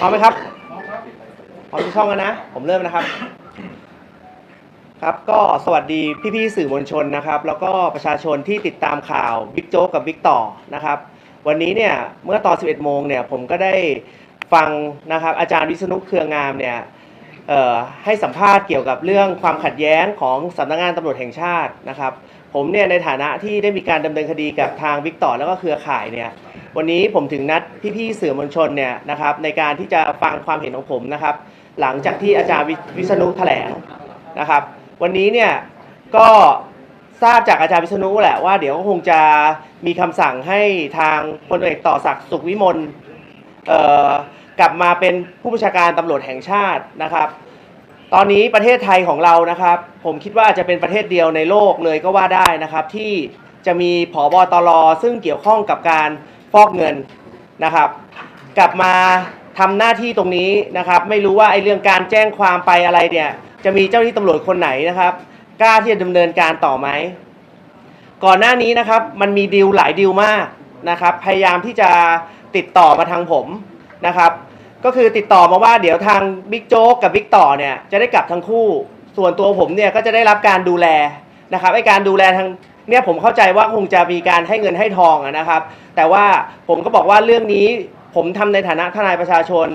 พร้อมไหมครับพร้อมทุกช่องแล้วนะ ผมเริ่มนะครับ ครับก็สวัสดีพี่ๆสื่อมวลชนนะครับ แล้วก็ประชาชนที่ติดตามข่าวบิ๊กโจ๊กกับบิ๊กต่อนะครับ วันนี้เนี่ยเมื่อตอน 11 โมงเนี่ยผมก็ได้ฟังนะครับอาจารย์วิษณุเครืองามเนี่ยให้สัมภาษณ์เกี่ยวกับเรื่องความขัดแย้งของสำนักงานตำรวจแห่งชาตินะครับ ผมเนี่ยในฐานะที่ได้มีการดำเนินคดีกับทางบิ๊กต่อแล้วก็เครือข่ายเนี่ยวันนี้ผมถึงนัดพี่ๆสื่อมวลชนเนี่ยนะครับในการที่จะฟังความเห็นของผมนะครับ หลังจากที่อาจารย์วิวิษณุแถลงนะครับ วันนี้เนี่ยก็ทราบจากอาจารย์วิษณุแหละว่าเดี๋ยวคงจะมีคำสั่งให้ทางพลเอกต่อศักดิ์สุขวิมลเอ่อกลับมาเป็นผู้บัญชาการตำรวจแห่งชาตินะครับ ตอนนี้ประเทศไทยของเรานะครับ ผมคิดว่าจะเป็นประเทศเดียวในโลกเลยก็ว่าได้นะครับ ที่จะมีผอบตรซึ่งเกี่ยวข้องกับการฟอกเงินนะครับ กลับมาทำหน้าที่ตรงนี้นะครับ ไม่รู้ว่าไอ้เรื่องการแจ้งความไปอะไรเนี่ย จะมีเจ้าหน้าที่ตำรวจคนไหนนะครับกล้าที่จะดำเนินการต่อไหมก่อนหน้านี้นะครับมันมีดีลหลายดีลมากนะครับ พยายามที่จะติดต่อมาทางผมนะครับ ก็คือติดต่อมาว่าเดี๋ยวทางบิ๊กโจ๊กกับบิ๊กต่อเนี่ยจะได้กลับทั้งคู่ ส่วนตัวผมเนี่ยก็จะได้รับการดูแลนะครับไอการดูแลทางเนี่ยผมเข้าใจว่าคงจะมีการให้เงินให้ทองนะครับ แต่ว่าผมก็บอกว่าเรื่องนี้ผมทำในฐานะทนายประชาชน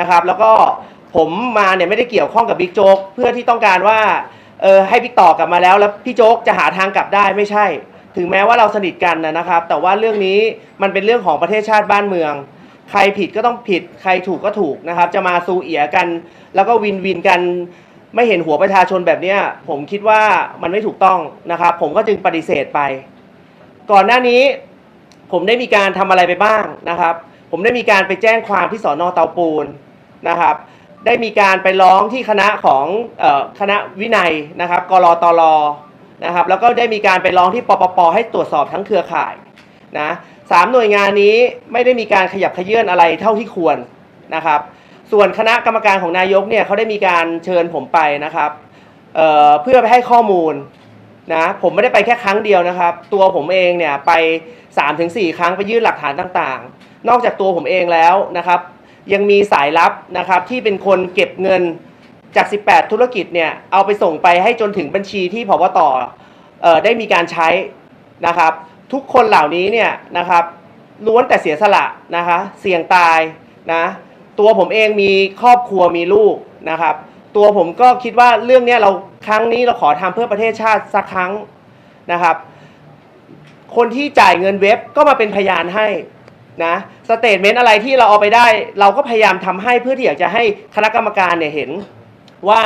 นะครับ แล้วก็ผมมาเนี่ยไม่ได้เกี่ยวข้องกับบิ๊กโจ๊กเพื่อที่ต้องการว่าเออให้บิ๊กต่อกลับมาแล้ว แล้วพี่โจ๊กจะหาทางกลับได้ไม่ใช่ ถึงแม้ว่าเราสนิทกันนะครับ แต่ว่าเรื่องนี้มันเป็นเรื่องของประเทศชาติบ้านเมือง ใครผิดก็ต้องผิด ใครถูกก็ถูกนะครับ จะมาซูเอียกัน แล้วก็วินวินกัน ไม่เห็นหัวประชาชนแบบนี้ผมคิดว่ามันไม่ถูกต้องนะครับ ผมก็จึงปฏิเสธไป ก่อนหน้านี้ผมได้มีการทำอะไรไปบ้างนะครับ ผมได้มีการไปแจ้งความที่สอนอเตาปูนนะครับ ได้มีการไปร้องที่คณะของออคณะวินัยนะครับกรตรนะครับ แล้วก็ได้มีการไปร้องที่ปปปให้ตรวจสอบทั้งเครือข่ายนะ สามหน่วยงานนี้ไม่ได้มีการขยับขยื่นอะไรเท่าที่ควรนะครับ ส่วนคณะกรรมการของนายกเนี่ยเขาได้มีการเชิญผมไปนะครับเเพื่อไปให้ข้อมูลนะผมไม่ได้ไปแค่ครั้งเดียวนะครับ ตัวผมเองเนี่ยไป 3-4 ครั้งไปยื่นหลักฐานต่างๆ นอกจากตัวผมเองแล้วนะครับ ยังมีสายลับนะครับที่เป็นคนเก็บเงินจาก 18 ธุรกิจเนี่ยเอาไปส่งไปให้จนถึงบัญชีที่พบตเอ่อได้มีการใช้นะครับ ทุกคนเหล่านี้เนี่ยนะครับล้วนแต่เสียสละนะคะเสี่ยงตายนะตัวผมเองมีครอบครัวมีลูกนะครับ ตัวผมก็คิดว่าเรื่องนี้เราครั้งนี้เราขอทำเพื่อประเทศชาติสักครั้งนะครับ คนที่จ่ายเงินเว็บก็มาเป็นพยานให้นะสเตทเมนต์อะไรที่เราเอาไปได้ เราก็พยายามทำให้เพื่อที่อยากจะให้คณะกรรมการเนี่ยเห็นว่า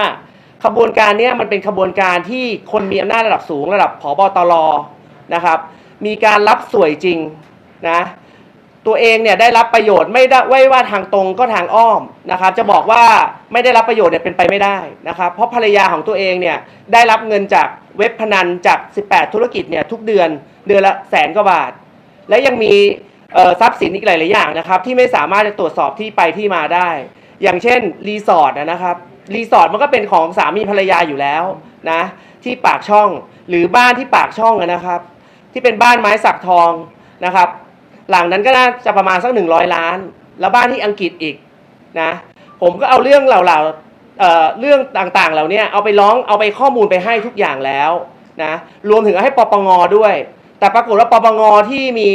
ขบวนการนี้มันเป็นขบวนการที่คนมีอำนาจระดับสูงระดับผบตรนะครับ มีการรับสวยจริงนะตัวเองเนี่ยได้รับประโยชน์ไม่ได้ไม่ว่าทางตรงก็ทางอ้อมนะครับ จะบอกว่าไม่ได้รับประโยชน์เนี่ยเป็นไปไม่ได้นะครับ เพราะภรรยาของตัวเองเนี่ยได้รับเงินจากเว็บพนันจาก 18 ธุรกิจเนี่ยทุกเดือนเดือนละแสนกว่าบาท และยังมีทรัพย์สินอีกหลาย ๆ อย่างนะครับ ที่ไม่สามารถจะตรวจสอบที่ไปที่มาได้ อย่างเช่นรีสอร์ทนะครับรีสอร์ทมันก็เป็นของสามีภรรยาอยู่แล้วนะที่ปากช่องหรือบ้านที่ปากช่องนะครับ ที่เป็นบ้านไม้สักทองนะครับ หลังนั้นก็น่าจะประมาณสักหนึ่งร้อยล้าน แล้วบ้านที่อังกฤษอีกนะผมก็เอาเรื่องเหล่าๆเเรื่องต่างๆเหล่านี้เอาไปร้องเอาไปข้อมูลไปให้ทุกอย่างแล้วนะรวมถึงให้ปปงด้วย แต่ปรากฏว่าปปงที่มี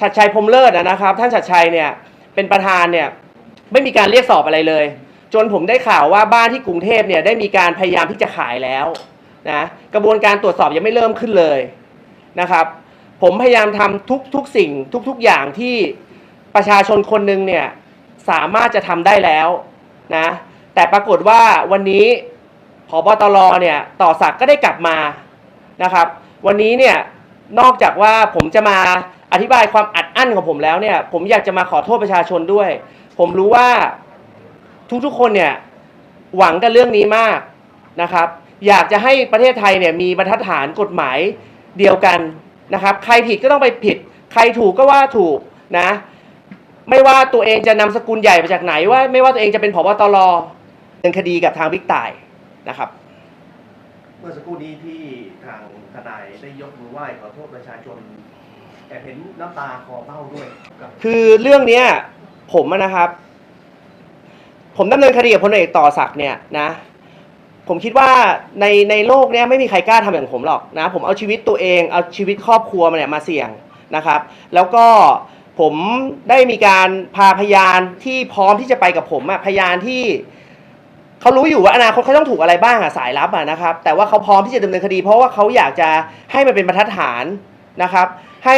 ชัดชัยพรมเลิศนะครับ ท่านชัดชัยเนี่ยเป็นประธานเนี่ยไม่มีการเรียกสอบอะไรเลย จนผมได้ข่าวว่าบ้านที่กรุงเทพเนี่ยได้มีการพยายามที่จะขายแล้ว นะกระบวนการตรวจสอบยังไม่เริ่มขึ้นเลยนะครับ ผมพยายามทำทุกทุกสิ่งทุกๆอย่างที่ประชาชนคนหนึ่งเนี่ยสามารถจะทำได้แล้วนะแต่ปรากฏว่าวันนี้พบตรเนี่ยต่อศักก็ได้กลับมานะครับ วันนี้เนี่ยนอกจากว่าผมจะมาอธิบายความอัดอั้นของผมแล้วเนี่ย ผมอยากจะมาขอโทษประชาชนด้วย ผมรู้ว่าทุกๆคนเนี่ยหวังกับเรื่องนี้มากนะครับ อยากจะให้ประเทศไทยเนี่ยมีบรรทัดฐานกฎหมายเดียวกันนะครับ ใครผิดก็ต้องไปผิด ใครถูกก็ว่าถูกนะ ไม่ว่าตัวเองจะนำสกุลใหญ่มาจากไหนว่า ไม่ว่าตัวเองจะเป็นผบตรดำเนินคดีกับทางบิ๊กต่ายนะครับ เมื่อสักครู่นี้ที่ทางทนายได้ยกมือไหว้ขอโทษประชาชนแอบเห็นน้ำตาคลอเบ้าด้วยกับคือเรื่องเนี้ยผมอะนะครับ ผมดำเนินคดีกับพลเอกต่อศักดิ์เนี่ยนะ ผมคิดว่าในในโลกเนี้ยไม่มีใครกล้าทำอย่างผมหรอกนะผมเอาชีวิตตัวเองเอาชีวิตครอบครัวมาเนี่ยมาเสี่ยงนะครับ แล้วก็ผมได้มีการพาพยานที่พร้อมที่จะไปกับผมอะพยานที่เขารู้อยู่ว่าอนาคตเขาต้องถูกอะไรบ้างอะสายลับอะนะครับ แต่ว่าเขาพร้อมที่จะดำเนินคดี เพราะว่าเขาอยากจะให้มันเป็นบรรทัดฐานนะครับ ให้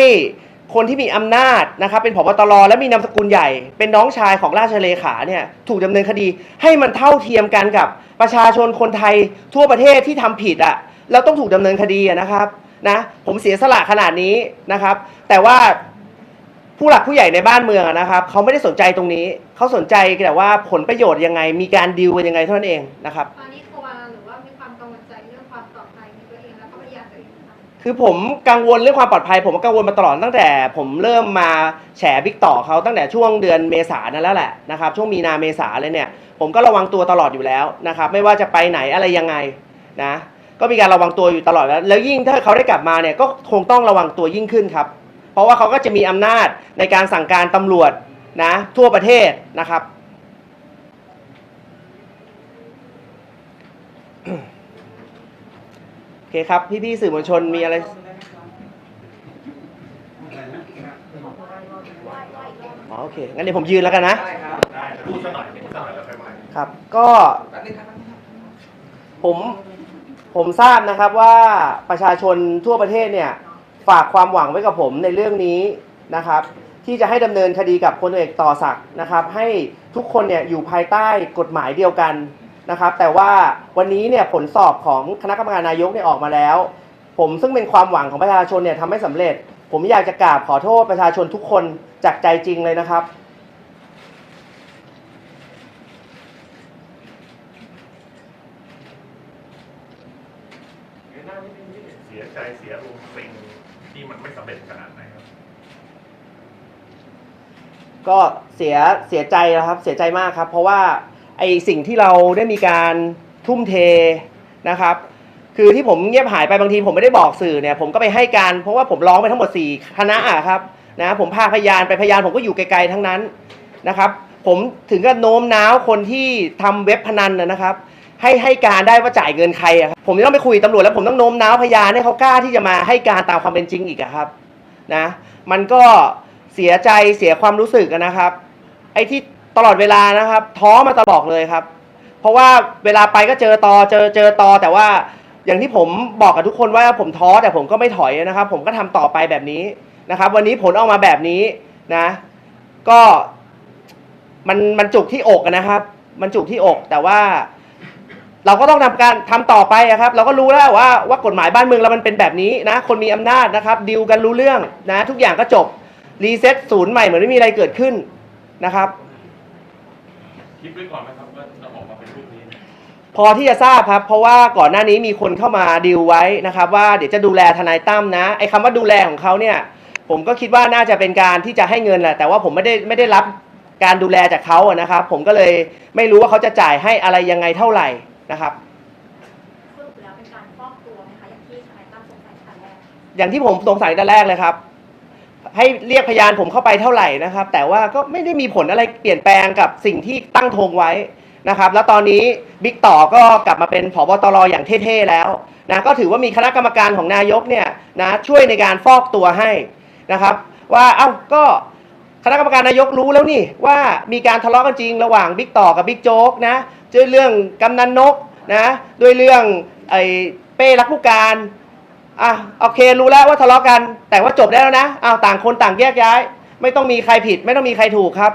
คนที่มีอำนาจนะครับเป็นผบตรและมีนามสกุลใหญ่ เป็นน้องชายของราชเลขาเนี่ยถูกดำเนินคดี ให้มันเท่าเทียมกันกับประชาชนคนไทยทั่วประเทศที่ทำผิดอะแล้วต้องถูกดำเนินคดีะนะครับนะผมเสียสละขนาดนี้นะครับ แต่ว่าผู้หลักผู้ใหญ่ในบ้านเมืองนะครับเขาไม่ได้สนใจตรงนี้เขาสนใจแต่ว่าผลประโยชน์ยังไง มีการดีลกันยังไงเท่านั้นเองนะครับ คือผมกังวลเรื่องความปลอดภัย ผมก็กังวลมาตลอดตั้งแต่ ผมเริ่มมาแฉบิ๊กต่อเขาตั้งแต่ช่วงเดือนเมษานั่นแล้วแหละนะครับช่วงมีนาเมษาเลยเนี่ย ผมก็ระวังตัวตลอดอยู่แล้วนะครับไม่ว่าจะไปไหนอะไรยังไงนะก็มีการระวังตัวอยู่ตลอดแล้ว แล้วยิ่งถ้าเขาได้กลับมาเนี่ยก็คงต้องระวังตัวยิ่งขึ้นครับ เพราะว่าเขาก็จะมีอำนาจในการสั่งการตำรวจนะทั่วประเทศนะครับ โอ เคครับ พี่ๆสื่อมวลชนมีอะไร อ๋อโอเค งั้นเดี๋ยวผมยืนแล้วกันนะได้พูดสักหน่อยพูดสักหน่อยแล้วค่อยมาครับ ก็ผมผมทราบนะครับว่าประชาชนทั่วประเทศเนี่ย ฝากความหวังไว้กับผมในเรื่องนี้นะครับ ที่จะให้ดำเนินคดีกับพลเอกต่อศักดิ์นะครับ ให้ทุกคนเนี่ยอยู่ภายใต้กฎหมายเดียวกัน นะครับ แต่ว่าวันนี้เนี่ยผลสอบของคณะกรรมการนายกเนี่ยออกมาแล้ว ผมซึ่งเป็นความหวังของประชาชนเนี่ยทำไม่สำเร็จ ผมอยากจะกราบขอโทษประชาชนทุกคนจากใจจริงเลยนะครับเสียใจเสียรูสิ่งที่มันไม่สำเร็จขนาดไหนครับ ก็เสียเสียใจนะครับ เสียใจมากครับ เพราะว่า ไอสิ่งที่เราได้มีการทุ่มเทนะครับ คือที่ผมเงียบหายไปบางทีผมไม่ได้บอกสื่อเนี่ยผมก็ไปให้การเพราะว่าผมร้องไปทั้งหมด 4 คณะอะครับนะผมพาพยานไปพยานผมก็อยู่ไกลๆทั้งนั้นนะครับผมถึงกับโน้มน้าวคนที่ทำเว็บพนันนะครับ ให้ให้การได้ว่าจ่ายเงินใครอะครับผมจะต้องไปคุยกับตำรวจแล้วผมต้องโน้มน้าวพยานให้เขากล้าที่จะมาให้การตามความเป็นจริงอีกอะครับนะมันก็เสียใจเสียความรู้สึกนะครับ ไอ้ที่ ลอดเวลานะครับ ท้อมาตลอดเลยครับ เพราะว่าเวลาไปก็เจอตอเจอเจอตอแต่ว่าอย่างที่ผมบอกกับทุกคนว่าผมท้อแต่ผมก็ไม่ถอยนะครับ ผมก็ทำต่อไปแบบนี้นะครับ วันนี้ผลออกมาแบบนี้นะ ก็มันมันจุกที่อกนะครับ มันจุกที่อก แต่ว่า เราก็ต้องทำการทำต่อไปอะครับ เราก็รู้แล้วว่าว่ากฎหมายบ้านเมืองเรามันเป็นแบบนี้นะ คนมีอำนาจนะครับดีลกันรู้เรื่องนะ ทุกอย่างก็จบรีเซ็ตศูนย์ใหม่เหมือนไม่มีอะไรเกิดขึ้นนะครับ คิดไว้ก่อนไหมครับว่าจะออกมาเป็นรูปนี้ พอที่จะทราบครับ เพราะว่าก่อนหน้านี้มีคนเข้ามาดีลไว้นะครับ ว่าเดี๋ยวจะดูแลทนายตั้มนะไอ้คำว่าดูแลของเขาเนี่ย ผมก็คิดว่าน่าจะเป็นการที่จะให้เงินแหละแต่ว่าผมไม่ได้ไม่ได้รับการดูแลจากเขาอะนะครับ ผมก็เลยไม่รู้ว่าเขาจะจ่ายให้อะไรยังไงเท่าไหร่นะครับ สรุปแล้วเป็นการฟอกตัวไหมคะอย่างที่ทนายตั้มสงสัยตั้งแต่แรก อย่างที่ผมสงสัยแต่แรกเลยครับ ให้เรียกพยานผมเข้าไปเท่าไหร่นะครับ แต่ว่าก็ไม่ได้มีผลอะไรเปลี่ยนแปลงกับสิ่งที่ตั้งธงไว้นะครับ แล้วตอนนี้บิ๊กต่อก็กลับมาเป็นผบตรอย่างเท่ๆแล้วนะก็ถือว่ามีคณะกรรมการของนายกเนี่ยนะช่วยในการฟอกตัวให้นะครับ ว่าเอ้าก็คณะกรรมการนายกรู้แล้วนี่ว่ามีการทะเลาะกันจริงระหว่างบิ๊กต่อกับบิ๊กโจ๊กนะด้วยเรื่องกำนันนกนะด้วยเรื่องไอ้เป้รักผู้การ อะโอเครู้แล้วว่าทะเลาะกัน แต่ว่าจบได้แล้วนะอ้าวต่างคนต่างแยกย้าย ไม่ต้องมีใครผิด ไม่ต้องมีใครถูกครับ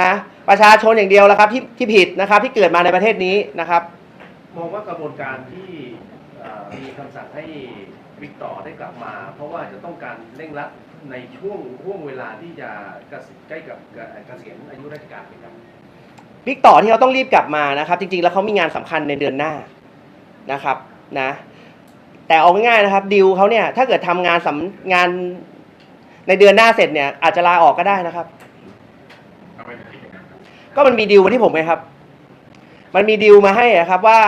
นะประชาชนอย่างเดียวแล้วครับที่ที่ผิดนะครับที่เกิดมาในประเทศนี้นะครับ มองว่ากระบวนการที่เอ่อมีคำสั่งให้วิกต่อได้กลับมา เพราะว่าจะต้องการเร่งรัดในช่วงห่วงเวลาที่จะเกษียณใกล้กับเกษียณอายุราชการนะครับ บิ๊กต่อที่เขาต้องรีบกลับมานะครับ จริงๆ แล้วเขามีงานสำคัญในเดือนหน้านะครับนะ แต่เอาง่ายๆนะครับดิวเขาเนี่ยถ้าเกิดทำงานสำงานในเดือนหน้าเสร็จเนี่ยอาจจะลาออกก็ได้นะครับ ก็มันมีดีลมาที่ผมไงครับ มันมีดีลมาให้อะครับว่า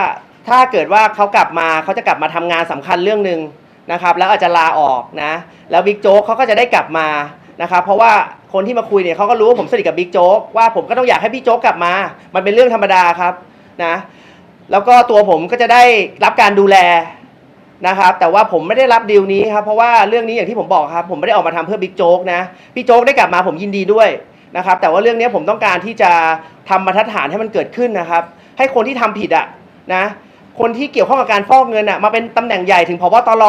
ถ้าเกิดว่าเขากลับมาเขาจะกลับมาทำงานสำคัญเรื่องหนึ่งนะครับ แล้วอาจจะลาออกนะ แล้วบิ๊กโจ๊กเขาก็จะได้กลับมานะครับ เพราะว่าคนที่มาคุยเนี่ยเขาก็รู้ว่าผมสนิทกับบิ๊กโจ๊กว่าผมก็ต้องอยากให้พี่โจ๊กกลับมา มันเป็นเรื่องธรรมดาครับนะ แล้วก็ตัวผมก็จะได้รับการดูแล นะครับแต่ว่าผมไม่ได้รับดีลนี้ครับเพราะว่าเรื่องนี้อย่างที่ผมบอกครับผมไม่ได้ออกมาทำเพื่อบิ๊กโจ๊กนะพี่โจ๊กได้กลับมาผมยินดีด้วยนะครับแต่ว่าเรื่องนี้ผมต้องการที่จะทำบรรทัดฐานให้มันเกิดขึ้นนะครับ ให้คนที่ทำผิดอะนะคนที่เกี่ยวข้องกับการฟอกเงินอะมาเป็นตำแหน่งใหญ่ถึงพบตร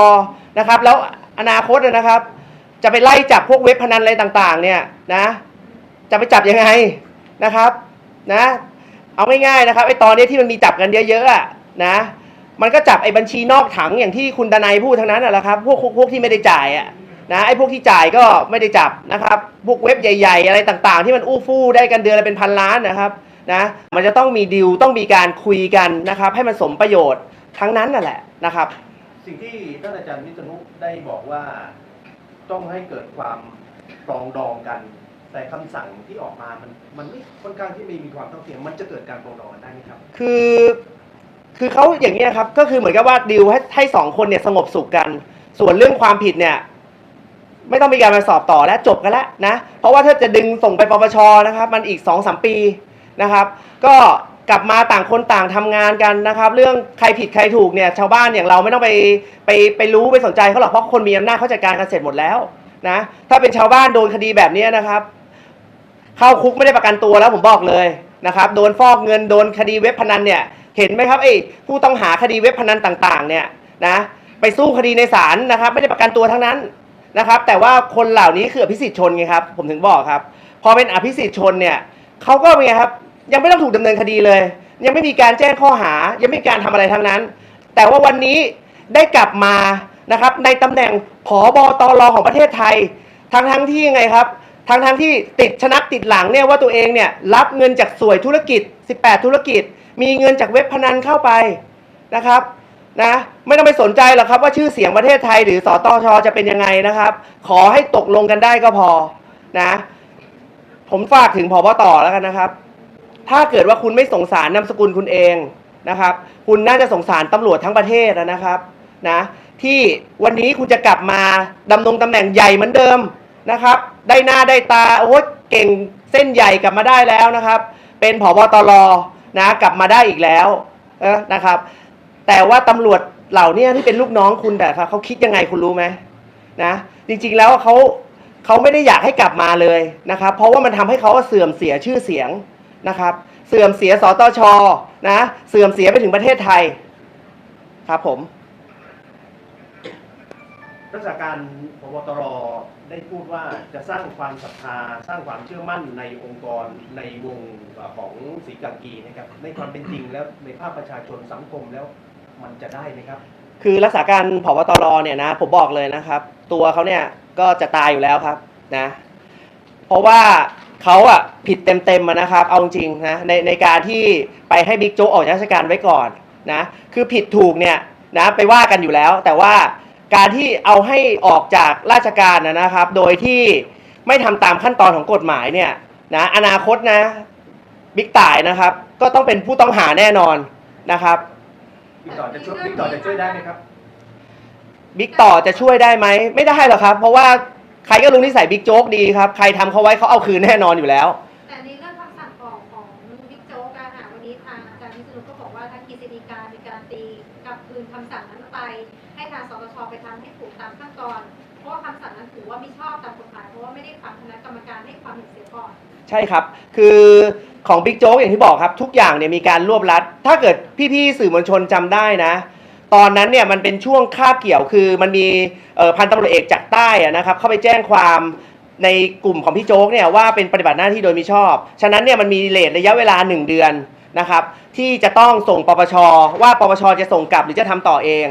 นะครับแล้วอนาคตนะครับ จะไปไล่จับพวกเว็บพนันอะไรต่างๆเนี่ยนะจะไปจับยังไงนะครับนะเอาง่ายๆนะครับไอ้ตอนนี้ที่มันมีจับกันเยอะๆนะ มันก็จับไอ้บัญชีนอกถังอย่างที่คุณดนายพูดทั้งนั้นน่ะแหละครับพวกพวกที่ไม่ได้จ่ายอะนะไอ้พวกที่จ่ายก็ไม่ได้จับนะครับพวกเว็บใหญ่ ๆ อะไรต่างๆ ที่มันอู้ฟู่ได้กันเดือนละเป็นพันล้านนะครับนะมันจะต้องมีดีลต้องมีการคุยกันนะครับ ให้มันสมประโยชน์ทั้งนั้นนั่นแหละนะครับ สิ่งที่ท่านอาจารย์วิษณุได้บอกว่าต้องให้เกิดความปรองดองกัน แต่คำสั่งที่ออกมามันมันไม่ค่อนข้างที่ไม่มีความเท่าเทียมมันจะเกิดการปรองดองกันได้ไหมครับ คือ คือเขาอย่างนี้ยครับ ก็คือเหมือนกับว่าดีลให้ให้สองคนเนี่ยสงบสุขกัน ส่วนเรื่องความผิดเนี่ย ไม่ต้องมีการมาสอบต่อแล้วจบกันแล้วนะ เพราะว่าถ้าจะดึงส่งไปปปชนะครับ มันอีก2อสปีนะครับ ก็กลับมาต่างคนต่างทำงานกันนะครับ เรื่องใครผิดใครถูกเนี่ยชาวบ้านอย่างเราไม่ต้องไปไปไปรู้ไปสนใจเขาหรอกเพราะคนมีอำนาจเขาจัดการกันเสร็จหมดแล้วนะถ้าเป็นชาวบ้านโดนคดีแบบนี้นะครับ เข้าคุกไม่ได้ประกันตัวแล้วผมบอกเลยนะครับ โดนฟอกเงินโดนคดีเว็บพนันเนี่ย เห็นไหมครับไอ้ผู้ต้องหาคดีเว็บพนันต่างๆ เนี่ยนะไปสู้คดีในศาลนะครับ ไม่ได้ประกันตัวทั้งนั้นนะครับ แต่ว่าคนเหล่านี้คืออภิสิทธิ์ชนไงครับ ผมถึงบอกครับ พอเป็นอภิสิทธิ์ชนเนี่ยเขาก็เป็นไงครับ ยังไม่ต้องถูกดำเนินคดีเลย ยังไม่มีการแจ้งข้อหา ยังไม่มีการทำอะไรทั้งนั้น แต่ว่าวันนี้ได้กลับมานะครับ ในตำแหน่งผอบตรของประเทศไทยทั้งทั้งที่ยังไงครับทั้งทั้งที่ติดชนักติดหลังเนี่ยว่าตัวเองเนี่ยรับเงินจากสวยธุรกิจ 18 ธุรกิจ มีเงินจากเว็บพนันเข้าไปนะครับนะไม่ต้องไปสนใจหรอกครับว่าชื่อเสียงประเทศไทยหรือสอตชจะเป็นยังไงนะครับ ขอให้ตกลงกันได้ก็พอนะผมฝากถึงพบต่อแล้วกันนะครับ ถ้าเกิดว่าคุณไม่สงสารนามสกุลคุณเองนะครับ คุณน่าจะสงสารตำรวจทั้งประเทศนะครับนะที่วันนี้คุณจะกลับมาดำรงตำแหน่งใหญ่เหมือนเดิมนะครับ ได้หน้าได้ตาโอ้เก่งเส้นใหญ่กลับมาได้แล้วนะครับ เป็นผบตร นะกลับมาได้อีกแล้วนะครับ แต่ว่าตำรวจเหล่าเนี้ที่เป็นลูกน้องคุณแต่ครับเขาคิดยังไงคุณรู้ไหมนะจริงๆแล้วเขาเขาไม่ได้อยากให้กลับมาเลยนะครับ เพราะว่ามันทำให้เขาเสื่อมเสียชื่อเสียงนะครับ เสื่อมเสียสตชนะเสื่อมเสียไปถึงประเทศไทยครับผมรักษาการพบตร ได้พูดว่าจะสร้างความศรัทธาสร้างความเชื่อมั่นในองค์กรในวงของศรีกากีนะครับในความเป็นจริงแล้วในภาคประชาชนสังคมแล้วมันจะได้ไหมครับ คือรักษาการผบตรเนี่ยนะผมบอกเลยนะครับ ตัวเขาเนี่ยก็จะตายอยู่แล้วครับนะเพราะว่าเขาอะผิดเต็มๆมานะครับ เอาจริงนะในในการที่ไปให้บิ๊กโจ๊กออกจากราชการไว้ก่อนนะคือผิดถูกเนี่ยนะไปว่ากันอยู่แล้วแต่ว่า การที่เอาให้ออกจากราชการนะนะครับ โดยที่ไม่ทำตามขั้นตอนของกฎหมายเนี่ยนะอนาคตนะบิ๊กต่ายนะครับ ก็ต้องเป็นผู้ต้องหาแน่นอนนะครับบิ๊กต่อจะช่วยบิ๊กต่อจะช่วยได้ไหมครับบิ๊กต่อจะช่วยได้ไหมไม่ได้หรอกครับ เพราะว่าใครก็รู้นิสัยบิ๊กโจ๊กดีครับ ใครทำเขาไว้เขาเอาคืนแน่นอนอยู่แล้ว สั่งออกของบิ๊กโจ๊กอะค่ะวันนี้ทางอาจารย์วิษณุก็บอกว่าทางกฤษฎีกามีการตีกลับคืนคำสั่งนั้นไป ให้ทางสตชไปทำให้ถูกตามขั้นตอน เพราะว่าคำสั่งนั้นถือว่าไม่ชอบตามกฎหมายเพราะว่าไม่ได้ฟังคณะกรรมการให้ความเห็นเสียก่อน ใช่ครับ คือของบิ๊กโจ๊กอย่างที่บอกครับ ทุกอย่างเนี่ยมีการรวบรัด ถ้าเกิดพี่ๆสื่อมวลชนจำได้นะ ตอนนั้นเนี่ยมันเป็นช่วงคาบเกี่ยวคือมันมีเอ่อพันตำรวจเอกจากใต้อะนะครับเข้าไปแจ้งความ ในกลุ่มของพี่โจ๊กเนี่ยว่าเป็นปฏิบัติหน้าที่โดยมิชอบ ฉะนั้นเนี่ยมันมีเลทระยะเวลา 1 เดือนนะครับที่จะต้องส่งปปชว่าปปชจะส่งกลับหรือจะทำต่อเอง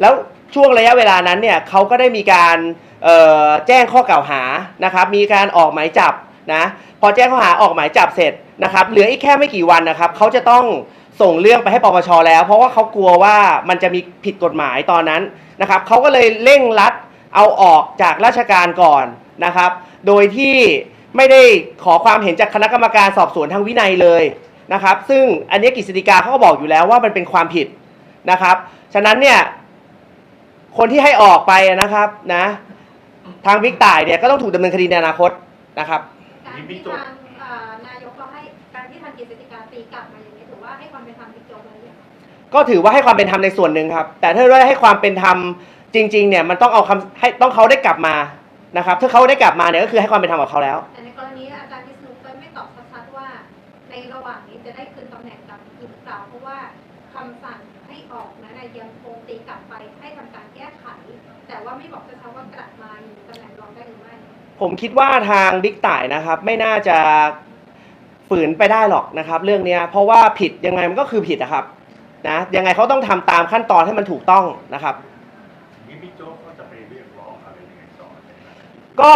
แล้วช่วงระยะเวลานั้นเนี่ยเขาก็ได้มีการแจ้งข้อกล่าวหานะครับมีการออกหมายจับนะพอแจ้งข้อหาออกหมายจับเสร็จนะครับเหลืออีกแค่ไม่กี่วันนะครับเขาจะต้องส่งเรื่องไปให้ปปชแล้ว เพราะว่าเขากลัวว่ามันจะมีผิดกฎหมายตอนนั้นนะครับเขาก็เลยเร่งรัดเอาออกจากราชการก่อน นะครับ โดยที่ไม่ได้ขอความเห็นจากคณะกรรมการสอบสวนทางวินัยเลยนะครับ ซึ่งอันนี้กฤษฎีกาเขาก็บอกอยู่แล้วว่ามันเป็นความผิดนะครับ ฉะนั้นเนี่ยคนที่ให้ออกไปนะครับนะทางบิ๊กต่ายเนี่ยก็ต้องถูกดำเนินคดีในอนาคตนะครับ การที่ทางเอ่อนายกเขาให้การที่ทางกฤษฎีกาตีกลับมาอย่างนี้ถือว่าให้ความเป็นธรรมบิ๊กโจ๊กเลยงก็ถือว่าให้ความเป็นธรรมในส่วนหนึ่งครับ แต่ถ้าได้ให้ความเป็นธรรมจริงๆเนี่ยมันต้องเอาคำให้ต้องเขาได้กลับมา นะครับถ้าเขาได้กลับมาเนี่ยก็คือให้ความเป็นธรรมกับเขาแล้ว แต่ในกรณีอาจารย์วิษณุก็ไม่ตอบชัดๆว่า ในระหว่างนี้จะได้คืนตำแหน่งกลับหรือเปล่าเพราะว่าคำสั่งให้ออกนั้นน่ะยังคงตีกลับไปให้ทำการแก้ไข แต่ว่าไม่บอกชัดๆว่ากลับมาอยู่ตำแหน่งรองได้หรือไม่ ผมคิดว่าทางบิ๊กต่ายนะครับ ไม่น่าจะฝืนไปได้หรอกนะครับ เรื่องเนี้ยเพราะว่าผิดยังไงมันก็คือผิดนะครับนะยังไงเขาต้องทำตามขั้นตอนให้มันถูกต้องนะครับ ก็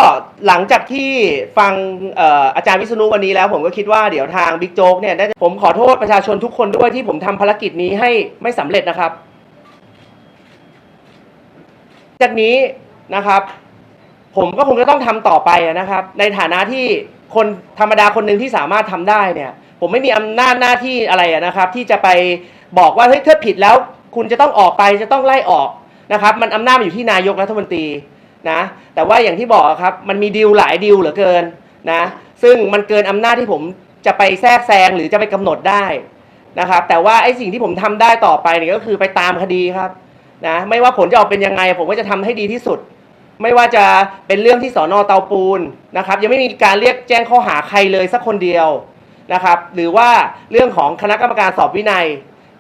หลังจากที่ฟังอออาจารย์วิษณุวันนี้แล้วผมก็คิดว่าเดี๋ยวทางบิ๊กโจ๊กเนี่ยผมขอโทษประชาชนทุกคนด้วยที่ผมทำภารกิจนี้ให้ไม่สำเร็จนะครับ จากนี้นะครับ ผมก็คงจะต้องทำต่อไปนะครับ ในฐานะที่คนธรรมดาคนหนึ่งที่สามารถทำได้เนี่ย ผมไม่มีอำนาจหน้าที่อะไรนะครับ ที่จะไปบอกว่าเฮ้ยถ้าผิดแล้ว คุณจะต้องออกไปจะต้องไล่ออกนะครับ มันอำนาจอยู่ที่นายกรัฐมนตรี นะแต่ว่าอย่างที่บอกครับมันมีดีลหลายดีลเหลือเกินนะซึ่งมันเกินอำนาจที่ผมจะไปแทรกแซงหรือจะไปกำหนดได้นะครับแต่ว่าไอ้สิ่งที่ผมทำได้ต่อไปเนี่ยก็คือไปตามคดีครับนะไม่ว่าผลจะออกเป็นยังไง ผมก็จะทำให้ดีที่สุด ไม่ว่าจะเป็นเรื่องที่สอนอเตาปูนนะครับยังไม่มีการเรียกแจ้งข้อหาใครเลยสักคนเดียวนะครับหรือว่าเรื่องของคณะกรรมการสอบวินัย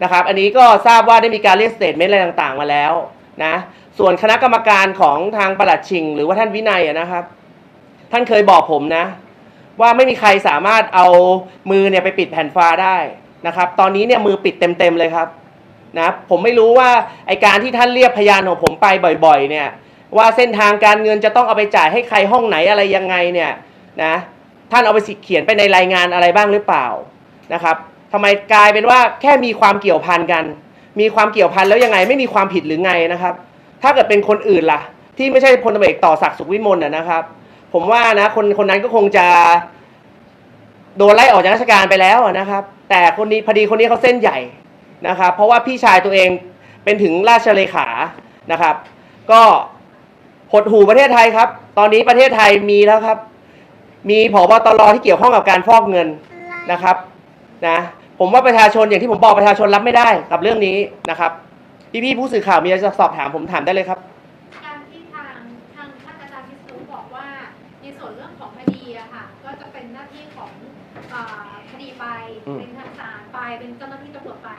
นะครับอันนี้ก็ทราบว่าได้มีการเรียกสเตทเมนต์อะไรต่างๆ มาแล้วนะ ส่วนคณะกรรมการของทางประหลัดชิง หรือว่าท่านวินัยนะครับ ท่านเคยบอกผมนะ ว่าไม่มีใครสามารถเอามือเนี่ยไปปิดแผ่นฟ้าได้นะครับ ตอนนี้เนี่ยมือปิดเต็มๆเลยครับนะผมไม่รู้ว่าไอการที่ท่านเรียกพยานของผมไปบ่อย ๆ เนี่ย ว่าเส้นทางการเงินจะต้องเอาไปจ่ายให้ใครห้องไหนอะไรยังไงเนี่ยนะท่านเอาไปสิเขียนไปในรายงานอะไรบ้างหรือเปล่านะครับทำไมกลายเป็นว่าแค่มีความเกี่ยวพันกัน มีความเกี่ยวพันแล้วยังไงไม่มีความผิดหรือไงนะครับ ถ้าเกิดเป็นคนอื่นล่ะ ที่ไม่ใช่พลตำรวจเอกต่อศักดิ์สุขวิมลนะนะครับ ผมว่านะคนคนนั้นก็คงจะ โดนไล่ออกจากราชการไปแล้วนะครับ แต่คนนี้พอดีคนนี้เขาเส้นใหญ่นะครับ เพราะว่าพี่ชายตัวเองเป็นถึงราชเลขานะครับ ก็หดหูประเทศไทยครับ ตอนนี้ประเทศไทยมีแล้วครับ มีผบตรที่เกี่ยวข้องกับการฟอกเงินนะครับนะผมว่าประชาชนอย่างที่ผมบอกประชาชนรับไม่ได้กับเรื่องนี้นะครับ พี่ๆผู้สื่อข่าวมีอะไรจะสอบถามผมถามได้เลยครับ การที่ทางทางท่านอาจารย์วิษณุบอกว่าในส่วนเรื่องของคดีอะค่ะ ก็จะเป็นหน้าที่ของอ่าคดีไป อืม เป็นทางศาลไป เป็นเจ้าหน้าที่ตำรวจไป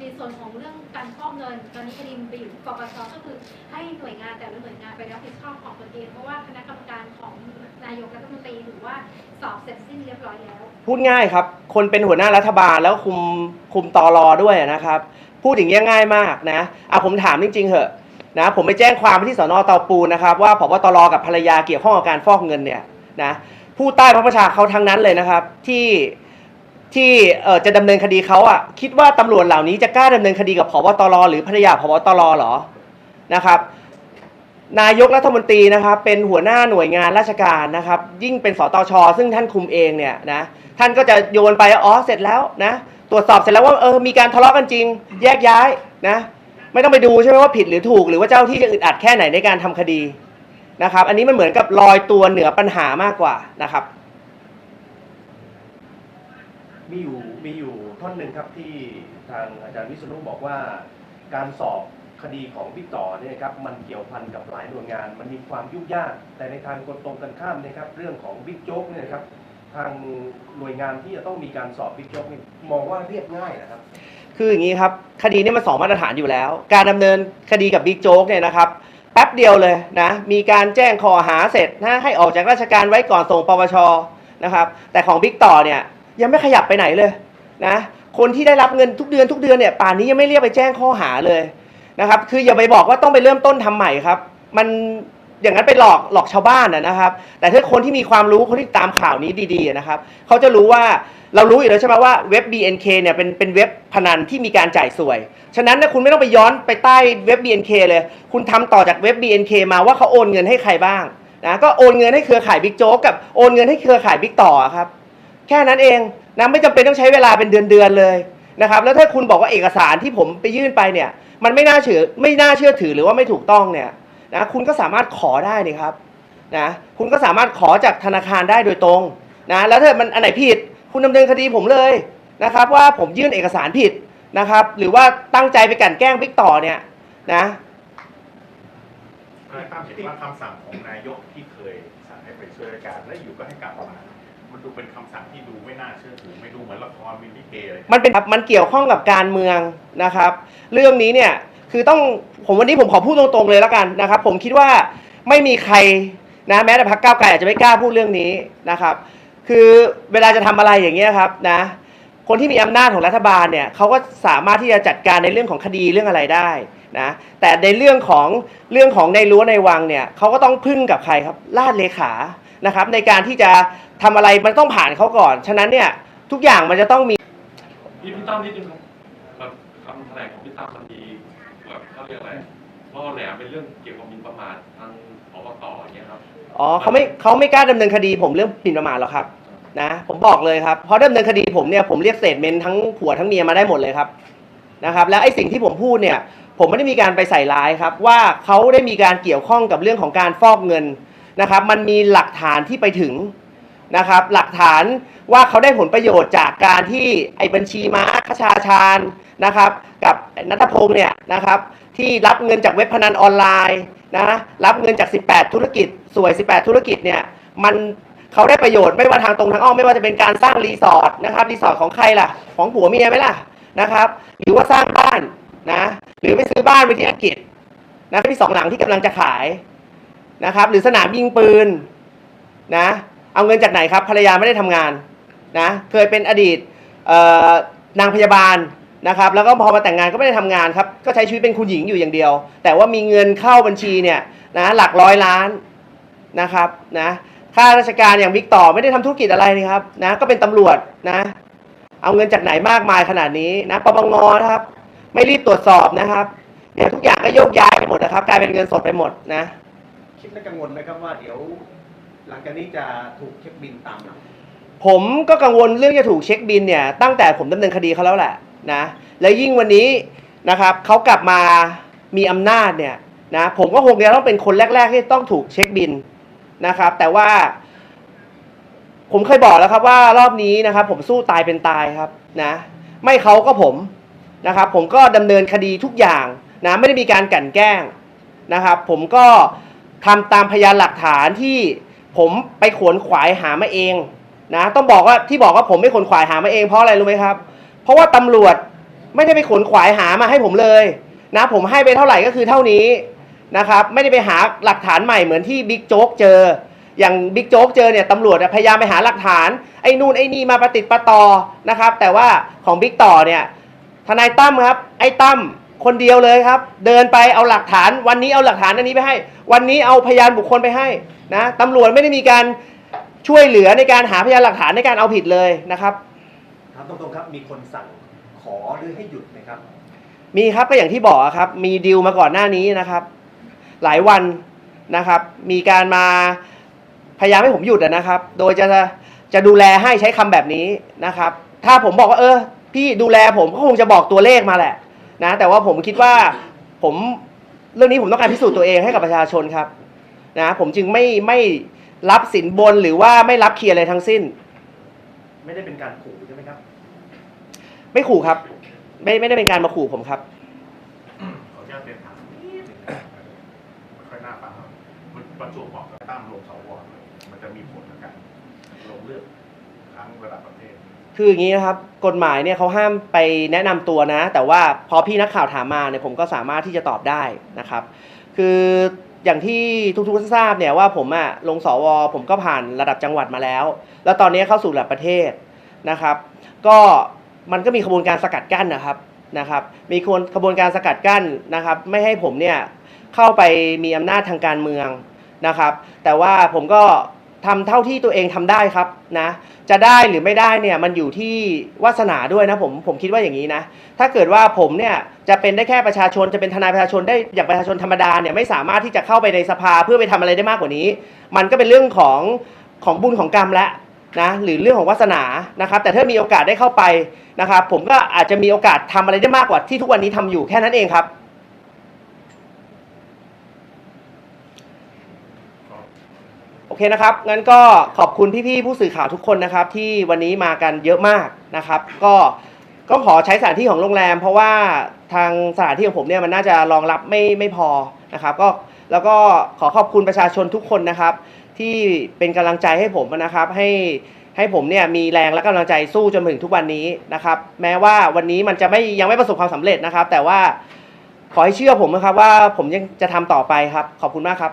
ในส่วนของเรื่องการฟอกเงิน ตอนนี้คดีมันไปอยู่ที่ปปชก็คือให้หน่วยงานแต่ละหน่วยงานไปรับผิดชอบของตนเองเพราะว่าคณะกรรมการของนายกรัฐมนตรีถือว่าสอบเสร็จสิ้นเรียบร้อยแล้ว พูดง่ายครับ คนเป็นหัวหน้ารัฐบาลแล้วคุมคุมตอรอด้วยนะครับ พูดอย่างนี้ยง่ายมากนะอะผมถามจริงๆเหอะนะผมไปแจ้งความที่สอนอเตาปูนนะครับว่าพบตรกับภรรยาเกี่ยวข้องกับการฟอกเงินเนี่ยนะผู้ใต้พระประชาเขาทั้งนั้นเลยนะครับ ที่ที่เอ่อจะดำเนินคดีเขาอะคิดว่าตำรวจเหล่านี้จะกล้าดำเนินคดีกับพบตรหรือภรรยาพบตรเหรอนะครับ นายกรัฐมนตรีนะครับเป็นหัวหน้าหน่วยงานราชการนะครับ ยิ่งเป็นสตช ซึ่งท่านคุมเองเนี่ยนะท่านก็จะโยนไปอ๋อเสร็จแล้วนะตรวจสอบเสร็จแล้วว่าเออมีการทะเลาะกันจริง แยกย้ายนะไม่ต้องไปดูใช่ไหมว่าผิดหรือถูก หรือว่าเจ้าที่จะอึดอัดแค่ไหนในการทำคดีนะครับ อันนี้มันเหมือนกับลอยตัวเหนือปัญหามากกว่านะครับ มีอยู่มีอยู่ท่อนหนึ่งครับที่ทางอาจารย์วิษณุบอกว่าการสอบ คดีของบิ๊กต่อเนี่ยครับมันเกี่ยวพันกับหลายหน่วยงาน มันมีความยุ่งยาก แต่ในทางตรงกันข้ามเนะครับ เรื่องของบิ๊กโจ๊กเนี่ยครับทางหน่วยงานที่จะต้องมีการสอบบิ๊กโจ๊กนี่มองว่าเรียบง่ายนะครับ คืออย่างนี้ครับคดีนี้มันสองมาตรฐานอยู่แล้ว การดำเนินคดีกับบิ๊กโจ๊กเนี่ยนะครับแป๊บเดียวเลยนะมีการแจ้งข้อหาเสร็จนะให้ออกจากราชการไว้ก่อนส่งปปชนะครับแต่ของบิ๊กต่อเนี่ยยังไม่ขยับไปไหนเลยนะคนที่ได้รับเงินทุกเดือนทุกเดือนเนี่ยป่านนี้ยังไม่เรียกไปแจ้งข้อหาเลย นะครับ คืออย่าไปบอกว่าต้องไปเริ่มต้นทำใหม่ครับ มันอย่างนั้นไปหลอกหลอกชาวบ้านนะครับ แต่ถ้าคนที่มีความรู้คนที่ตามข่าวนี้ดีๆนะครับเขาจะรู้ว่าเรารู้อยู่แล้วใช่ไหมว่าเว็บ BNK เนี่ยเป็นเป็นเว็บพนันที่มีการจ่ายสวย ฉะนั้นนะคุณไม่ต้องไปย้อนไปใต้เว็บ BNK เลย คุณทำต่อจากเว็บ BNK มาว่าเขาโอนเงินให้ใครบ้างนะก็โอนเงินให้เครือข่ายบิ๊กโจ๊กกับโอนเงินให้เครือข่ายบิ๊กต่อครับ แค่นั้นเองนะไม่จำเป็นต้องใช้เวลาเป็นเดือนๆเลย นะครับแล้วถ้าคุณบอกว่าเอกสารที่ผมไปยื่นไปเนี่ยมันไม่น่าเชื่อไม่น่าเชื่อถือหรือว่าไม่ถูกต้องเนี่ยนะคุณก็สามารถขอได้นี่ครับนะคุณก็สามารถขอจากธนาคารได้โดยตรงนะแล้วถ้ามันอันไหนผิด คุณดำเนินคดีผมเลยนะครับว่าผมยื่นเอกสารผิดนะครับ หรือว่าตั้งใจไปกันแกล้งบิ๊กต่อเนี่ยนะทนามเห็นว่าคำสั่งของนายกที่เคยสั่งให้ไปช่วยราชการและอยู่ก็ให้กลับมา มันดูเป็นคำสั่งที่ดูาเชื่อถือไม่ดูเหมือนละครมินิเกเลยมันเป็นมันเกี่ยวข้องกับการเมืองนะครับ เรื่องนี้เนี่ยคือต้องผมวันนี้ผมขอพูดตรงๆเลยแล้วกันนะครับ ผมคิดว่าไม่มีใครนะแม้แต่พรรคก้าวไกลอาจจะไม่กล้าพูดเรื่องนี้นะครับ คือเวลาจะทำอะไรอย่างเงี้ยครับนะคนที่มีอำนาจของรัฐบาลเนี่ยเขาก็สามารถที่จะจัดการในเรื่องของคดีเรื่องอะไรได้นะแต่ในเรื่องของเรื่องของในรั้วในวังเนี่ยเขาก็ต้องพึ่งกับใครครับลาดเลขานะครับ ในการที่จะ ทำอะไรมันต้องผ่านเขาก่อน ฉะนั้นเนี่ยทุกอย่างมันจะต้องมี พี่พี่ตั้มนิดนึงครับแบบคำแถลงของพี่ตั้มมันมีแบบเขาเรียกอะไรล่อแหลมเป็นเรื่องเกี่ยวกับหมินประมาททางอบตอย่างเงี้ยครับ อ๋อเขาไม่เขาไม่กล้าดำเนินคดีผมเรื่องหมิ่นประมาทหรอกครับนะผมบอกเลยครับเพราะดำเนินคดีผมเนี่ยผมเรียกเศษเมนทั้งผัวทั้งเมียมาได้หมดเลยครับนะครับแล้วไอ้สิ่งที่ผมพูดเนี่ยผมไม่ได้มีการไปใส่ร้ายครับว่าเขาได้มีการเกี่ยวข้องกับเรื่องของการฟอกเงินนะครับมันมีหลักฐานที่ไปถึง นะครับ หลักฐานว่าเขาได้ผลประโยชน์จากการที่ไอ้บัญชีม้าคชาชาญนะครับ กับนัทพงศ์เนี่ยนะครับที่รับเงินจากเว็บพนันออนไลน์นะรับเงินจาก 18 ธุรกิจ สวย 18 ธุรกิจเนี่ยมันเขาได้ประโยชน์ไม่ว่าทางตรงทางอ้อมไม่ว่าจะเป็นการสร้างรีสอร์ทนะครับรีสอร์ทของใครล่ะ ของผัวเมียไหมล่ะนะครับหรือว่าสร้างบ้านนะหรือไปซื้อบ้านไปที่อังกฤษนะที่สองหลังที่กำลังจะขายนะครับ หรือสนามยิงปืนนะ เอาเงินจากไหนครับภรรยาไม่ได้ทำงานนะเคยเป็นอดีตนางพยาบาลนะครับแล้วก็พอมาแต่งงานก็ไม่ได้ทำงานครับก็ใช้ชีวิตเป็นคุณหญิงอยู่อย่างเดียว แต่ว่ามีเงินเข้าบัญชีเนี่ยนะหลักร้อยล้านนะครับนะข้าราชการอย่างบิ๊กต่อไม่ได้ทำธุรกิจอะไรนี่ครับนะก็เป็นตำรวจนะเอาเงินจากไหนมากมายขนาดนี้นะปปงนะครับ ไม่รีบตรวจสอบนะครับเนี่ยทุกอย่างก็โยกย้ายไปหมดนะครับ กลายเป็นเงินสดไปหมดนะคิดและกังวลไหมครับว่าเดี๋ยว หลังจากนี้จะถูกเช็คบินตามหลัง ผมก็กังวลเรื่องจะถูกเช็คบินเนี่ยตั้งแต่ผมดำเนินคดีเขาแล้วแหละนะแล้วยิ่งวันนี้นะครับเขากลับมามีอำนาจเนี่ยนะผมก็คงจะต้องเป็นคนแรก ๆ ที่ต้องถูกเช็คบินนะครับ แต่ว่า ผมเคยบอกแล้วครับว่ารอบนี้นะครับ ผมสู้ตายเป็นตายครับนะไม่เขาก็ผมนะครับ ผมก็ดำเนินคดีทุกอย่างนะไม่ได้มีการกลั่นแกล้งนะครับ ผมก็ทำตามพยานหลักฐานที่ ผมไปขวนขวายหามาเองนะต้องบอกว่าที่บอกว่าผมไม่ขนขวายหามาเองเพราะอะไรรู้ไหมครับ เพราะว่าตำรวจไม่ได้ไปขนขวายหามาให้ผมเลยนะผมให้ไปเท่าไหร่ก็คือเท่านี้นะครับไม่ได้ไปหาหลักฐานใหม่เหมือนที่บิ๊กโจ๊กเจอ อย่างบิ๊กโจ๊กเจอเนี่ยตำรวจพยายามไปหาหลักฐานไอ้นู่นไอ้นี่มาประติดประต่อนะครับแต่ว่าของบิ๊กต่อเนี่ยทนายตั้มครับไอ้ตั้ม คนเดียวเลยครับ เดินไปเอาหลักฐาน วันนี้เอาหลักฐานอันนี้ไปให้ วันนี้เอาพยานบุคคลไปให้นะตำรวจไม่ได้มีการช่วยเหลือในการหาพยานหลักฐานในการเอาผิดเลยนะครับ ถามตรงๆครับมีคนสั่งขอหรือให้หยุดไหมครับ มีครับก็อย่างที่บอกอะครับ มีดีลมาก่อนหน้านี้นะครับ หลายวันนะครับ มีการมาพยายามให้ผมหยุดอะนะครับ โดยจะจะดูแลให้ใช้คำแบบนี้นะครับ ถ้าผมบอกว่าเออพี่ดูแลผมก็คงจะบอกตัวเลขมาแหละ นะแต่ว่าผมคิดว่าผมเรื่องนี้ผมต้องการพิสูจน์ตัวเองให้กับประชาชนครับนะผมจึงไม่ไม่รับสินบนหรือว่าไม่รับเคลียร์อะไรทั้งสิ้น ไม่ได้เป็นการขู่ใช่ไหมครับ ไม่ขู่ครับ ไม่ไม่ได้เป็นการมาขู่ผมครับ ขออนุญาตเรียนถามนิดนึงนะครับไม่ค่อยน่าฟังครับมันประจวบเหมาะกับตั้มลงสวเลยมันจะมีผลในการลงเลือกครั้งระดับประเทศ คืออย่างนี้นะครับกฎหมายเนี่ยเขาห้ามไปแนะนำตัวนะ แต่ว่าพอพี่นักข่าวถามมาเนี่ยผมก็สามารถที่จะตอบได้นะครับ คืออย่างที่ทุกๆท่านทราบเนี่ยว่าผมอะลงสวผมก็ผ่านระดับจังหวัดมาแล้ว แล้วตอนนี้เข้าสู่ระดับประเทศนะครับ ก็มันก็มีขบวนการสกัดกั้นนะครับนะครับ มีคนขบวนการสกัดกั้นนะครับ ไม่ให้ผมเนี่ยเข้าไปมีอำนาจทางการเมืองนะครับ แต่ว่าผมก็ ทำเท่าที่ตัวเองทำได้ครับนะจะได้หรือไม่ได้เนี่ยมันอยู่ที่วาสนาด้วยนะผมผมคิดว่าอย่างนี้นะถ้าเกิดว่าผมเนี่ยจะเป็นได้แค่ประชาชนจะเป็นทนายประชาชนได้อย่างประชาชนธรรมดาเนี่ยไม่สามารถที่จะเข้าไปในสภาเพื่อไปทำอะไรได้มากกว่านี้ มันก็เป็นเรื่องของของบุญของกรรมแล้วนะหรือเรื่องของวาสนานะครับ แต่ถ้ามีโอกาสได้เข้าไปนะครับ ผมก็อาจจะมีโอกาสทำอะไรได้มากกว่าที่ทุกวันนี้ทำอยู่แค่นั้นเองครับ ก็ผมเคนะครับ งั้นก็ขอบคุณพี่ๆผู้สื่อข่าวทุกคนนะครับ ที่วันนี้มากันเยอะมากนะครับ ก็ก็ขอใช้สถานที่ของโรงแรม เพราะว่าทางสถานที่ของผมเนี่ยมันน่าจะรองรับไม่ไม่พอนะครับ ก็แล้วก็ขอขอบคุณประชาชนทุกคนนะครับ ที่เป็นกำลังใจให้ผมนะครับ ให้ให้ผมเนี่ยมีแรงและกำลังใจสู้จนถึงทุกวันนี้นะครับ แม้ว่าวันนี้มันจะไม่ยังไม่ประสบความสำเร็จนะครับ แต่ว่าขอให้เชื่อผมนะครับว่าผมยังจะทำต่อไปครับ ขอบคุณมากครับ